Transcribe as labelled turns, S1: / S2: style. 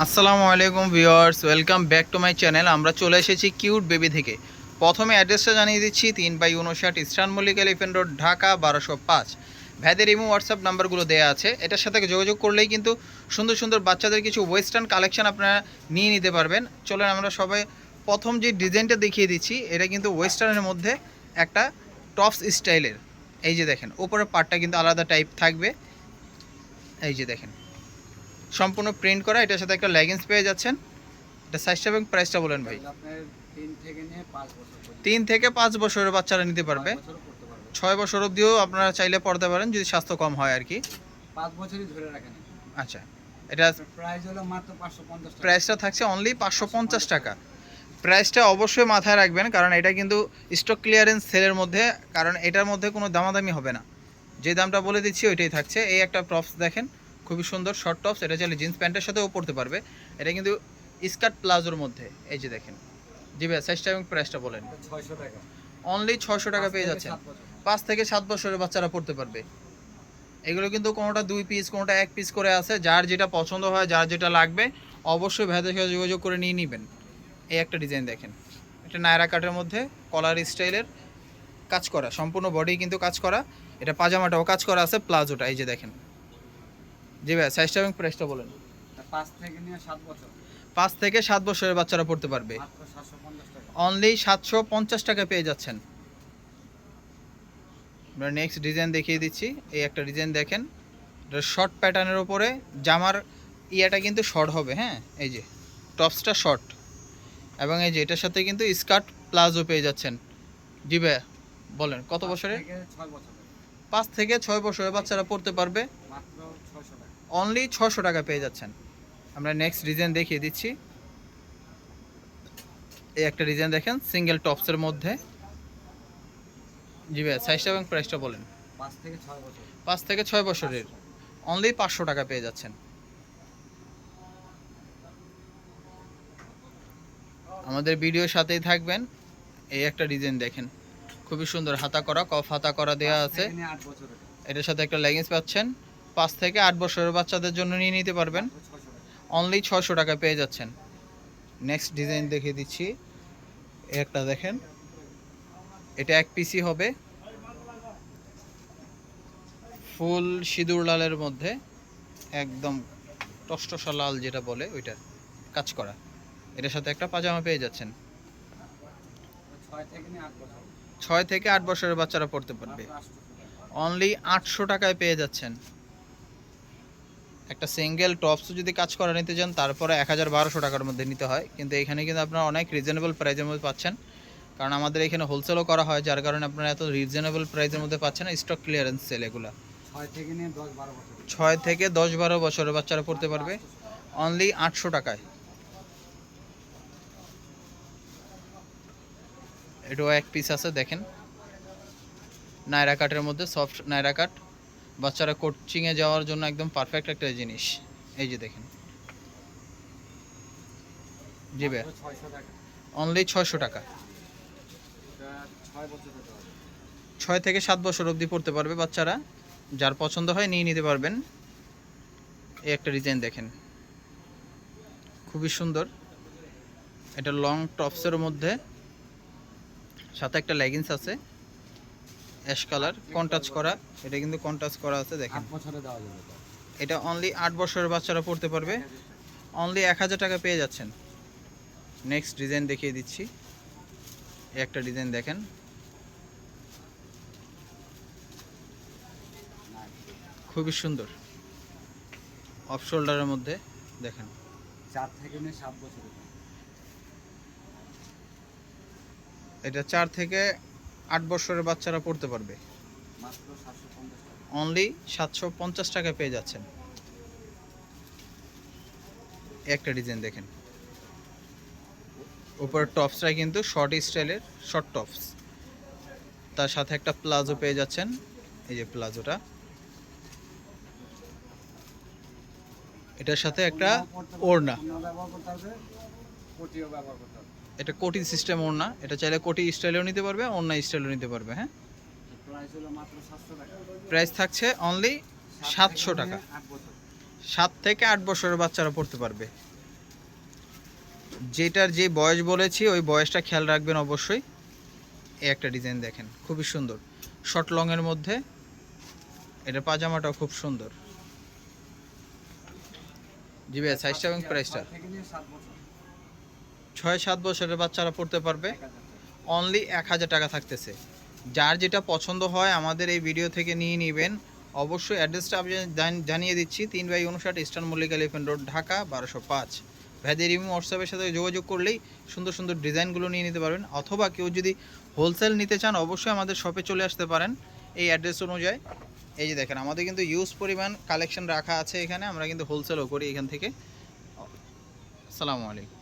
S1: আসসালামু আলাইকুম viewers, welcome back to my channel. আমরা চলে এসেছি কিউট বেবি থেকে। প্রথমে অ্যাড্রেসটা জানিয়ে দিচ্ছি, তিন বাই উনষাট Eastern Mallik Elephant Road, Dhaka বারোশো পাঁচ। ভ্যাদের ইমো, হোয়াটসঅ্যাপ নাম্বারগুলো দেওয়া আছে। এটার সাথে যোগাযোগ করলেই কিন্তু সুন্দর সুন্দর বাচ্চাদের কিছু ওয়েস্টার্ন কালেকশন আপনারা নিয়ে নিতে পারবেন। চলেন আমরা সবাই প্রথম যে ডিজাইনটা দেখিয়ে দিচ্ছি, এটা কিন্তু ওয়েস্টার্নের মধ্যে একটা টপস স্টাইলের। এই যে দেখেন, উপরের পার্টটা কিন্তু আলাদা টাইপ থাকবে। এই যে দেখেন সম্পূর্ণ প্রিন্ট করা এটার সাথে একটা লেগিংস পেয়ে যাচ্ছেন। এটা সাইজটা এবং প্রাইসটা বলেন ভাই।
S2: তিন থেকে পাঁচ
S1: বছরের বাচ্চারা নিতে পারবে। ছয় বছর অবধিও আপনারা চাইলে পড়তে পারেন যদি স্বাস্থ্য কম হয় আর কি।
S2: পাঁচ বছরই ধরে রাখেন।
S1: আচ্ছা এটা
S2: প্রাইস হলো মাত্র পাঁচশো পঞ্চাশ
S1: প্রাইসটা থাকছে অনলি পাঁচশো পঞ্চাশ টাকা। প্রাইসটা অবশ্যই মাথায় রাখবেন কারণ এটা কিন্তু স্টক ক্লিয়ারেন্স সেলের মধ্যে কারণ এটার মধ্যে কোনো দামাদামি হবে না। যে দামটা বলে দিচ্ছি ওইটাই থাকছে। এই একটা টপস দেখেন। খুবই সুন্দর শর্ট টপস এটা চাইলে জিন্স প্যান্টের সাথেও পরতে পারবে। এটা কিন্তু স্কার্ট প্লাজোর মধ্যে এই যে দেখেন। জি ভাই সাইজটা এবং প্রাইসটা বলেন।
S2: ছয়শো টাকা।
S1: অনলি ছয়শো টাকা পেয়ে যাচ্ছেন। পাঁচ থেকে সাত বছরের বাচ্চারা পড়তে পারবে। এগুলো কিন্তু কোনোটা দুই পিস কোনোটা এক পিস করে আছে। যার যেটা পছন্দ হয় যার যেটা লাগবে অবশ্যই ভেদের সাথে যোগাযোগ করে নিয়ে নেবেন। এই একটা ডিজাইন দেখেন। এটা নায়রা কাটের মধ্যে কলার স্টাইলের কাজ করা। সম্পূর্ণ বডি কিন্তু কাজ করা। এটা পাজামাটাও কাজ করা আছে প্লাজোটা এই যে দেখেন। জি ভাই সাইজটা এবং প্রাইসটা বলেন।
S2: পাঁচ থেকে নিয়ে সাত বছর।
S1: পাঁচ থেকে সাত বছরের বাচ্চারা পড়তে পারবে। অনলি সাতশো পঞ্চাশ টাকা। পেয়ে যাচ্ছেন। আমরা নেক্সট ডিজাইন দেখিয়ে দিচ্ছি। এই একটা ডিজাইন দেখেন। এটা শর্ট প্যাটার্নের ওপরে জামার ইয়াটা কিন্তু শর্ট হবে হ্যাঁ? এই যে টপসটা শর্ট এবং এই যে এটার সাথে কিন্তু স্কার্ট প্লাজো পেয়ে যাচ্ছেন। জি ভাইয়া বলেন কত
S2: পাঁচ
S1: বছরে
S2: থেকে ছয় বছর
S1: পাঁচ থেকে ছয় বছরের বাচ্চারা পড়তে পারবে। অনলি ছশো টাকা পেয়ে যাচ্ছেন। আমরা নেক্সট ডিজাইন দেখিয়ে দিচ্ছি। এই একটা ডিজাইন দেখেন সিঙ্গেল টপসের মধ্যে। জি ভাই সাইজটা এবং প্রাইসটা বলেন।
S2: পাঁচ থেকে ছয়
S1: বছরের। অনলি পাঁচশো টাকা পেয়ে যাচ্ছেন। আমাদের ভিডিওর সাথেই থাকবেন। এই একটা ডিজাইন দেখেন। খুবই সুন্দর হাতা করা কফ হাতা করা দেওয়া আছে। এটার সাথে একটা লেগিংস পাচ্ছেন। পাঁচ থেকে আট বছরের বাচ্চাদের জন্য নিয়ে নিতে পারবেন। অনলি ছশো টাকা পেয়ে যাচ্ছেন। নেক্সট ডিজাইন দেখিয়ে দিচ্ছি। একটা দেখেন। এটা এক পিসি হবে। ফুল সিঁদুর লালের মধ্যে। একদম টসটসা লাল যেটা বলে ওইটা কাজ করা। এটার সাথে একটা পাজামা পেয়ে যাচ্ছেন।
S2: ছয় থেকে আট
S1: বছরের বাচ্চারা পড়তে পারবে। অনলি আটশো টাকায় পেয়ে যাচ্ছেন। একটা সিঙ্গেল টপস যদি কাজ করা নিতে চান তারপরে এক হাজার বারোশো টাকার মধ্যে নিতে হয়। কিন্তু এখানে কিন্তু আপনারা অনেক রিজনেবল প্রাইসের মধ্যে পাচ্ছেন। কারণ আমাদের এখানে হোলসেলও করা হয় যার কারণে আপনারা এত রিজনেবল প্রাইসের মধ্যে পাচ্ছেন স্টক ক্লিয়ারেন্স সেল এগুলো।
S2: ছয় থেকে নিয়ে দশ বারো বছর
S1: ছয় থেকে দশ বারো বছরের বাচ্চারা পড়তে পারবে। অনলি আটশো টাকায়। এটাও এক পিস আছে দেখেন। নায়রা কাটের মধ্যে সফট নায়রা কাট বাচ্চারা কোচিংয়ে যাওয়ার জন্য একদম পারফেক্ট একটা জিনিস। এই যে দেখেন। জি ভাই অনলি ছয়শো টাকা।
S2: ছয়
S1: থেকে সাত বছর অবধি পড়তে পারবে বাচ্চারা। যার পছন্দ হয় নিয়ে নিতে পারবেন। এই একটা ডিজাইন দেখেন। খুবই সুন্দর। এটা লং টপসের মধ্যে। সাথে একটা লেগিংস আছে। অ্যাশ কালার কন্টাচ করা। এটা কিন্তু কন্টাচ করা আছে দেখেন। এটা। অনলি আট বছরের বাচ্চারা পড়তে পারবে। অনলি এক হাজার টাকা পেয়ে যাচ্ছেন। নেক্সট ডিজাইন দেখিয়ে দিচ্ছি। একটা ডিজাইন দেখেন। খুবই সুন্দর। অফ শোল্ডারের মধ্যে দেখেন।
S2: চার থেকে সাত বছর।
S1: এটা চার থেকে আট বছরের বাচ্চারা পড়তে পারবে। অনলি সাতশো পঞ্চাশ টাকা পেয়ে যাচ্ছেন। একটা ডিজাইন দেখেন। উপরের টপসটা কিন্তু শর্ট স্টাইলের শর্ট টপস তার সাথে একটা প্লাজো পেয়ে যাচ্ছেন। এই যে প্লাজোটা। এটার সাথে একটা ওড়না
S2: ওড়না ব্যবহার করতে হবে। ব্যবহার করতে হবে।
S1: এটা কোটি সিস্টেম ওড়না এটা চাইলে কোটি স্টাইলেও নিতে পারবে ওড়না স্টাইলেও নিতে পারবে হ্যাঁ?
S2: প্রাইস
S1: থাকছে অনলি সাতশো টাকা। সাত থেকে আট বছরের বাচ্চারা পড়তে পারবে। যেটার যে বয়স বলেছি ওই বয়সটা খেয়াল রাখবেন অবশ্যই। এই একটা ডিজাইন দেখেন খুবই সুন্দর। শর্ট লংয়ের মধ্যে এটা পাজামাটাও খুব সুন্দর। জি ভাইয়া সাইজটা এবং প্রাইসটা
S2: ছয় সাত
S1: বছরের বাচ্চারা পড়তে পারবে। অনলি এক হাজার টাকা থাকতেছে। যার যেটা পছন্দ হয় আমাদের এই ভিডিও থেকে নিয়ে নেবেন। অবশ্যই অ্যাড্রেসটা আমি জানিয়ে দিচ্ছি। তিন বাই উনষাট Eastern Mallik Elephant Road, Dhaka, বারোশো পাঁচ। ভ্যাদি রিমু হোয়াটসঅ্যাপের সাথে যোগাযোগ করলেই সুন্দর সুন্দর ডিজাইনগুলো নিয়ে নিতে পারবেন। অথবা কেউ যদি হোলসেল নিতে চান, অবশ্যই আমাদের শপে চলে আসতে পারেন। এই অ্যাড্রেস অনুযায়ী। এই যে দেখেন, আমাদের কিন্তু ইউজ পরিমাণ কালেকশন রাখা আছে এখানে। আমরা কিন্তু হোলসেলও করি এখান থেকে। আসসালামু আলাইকুম।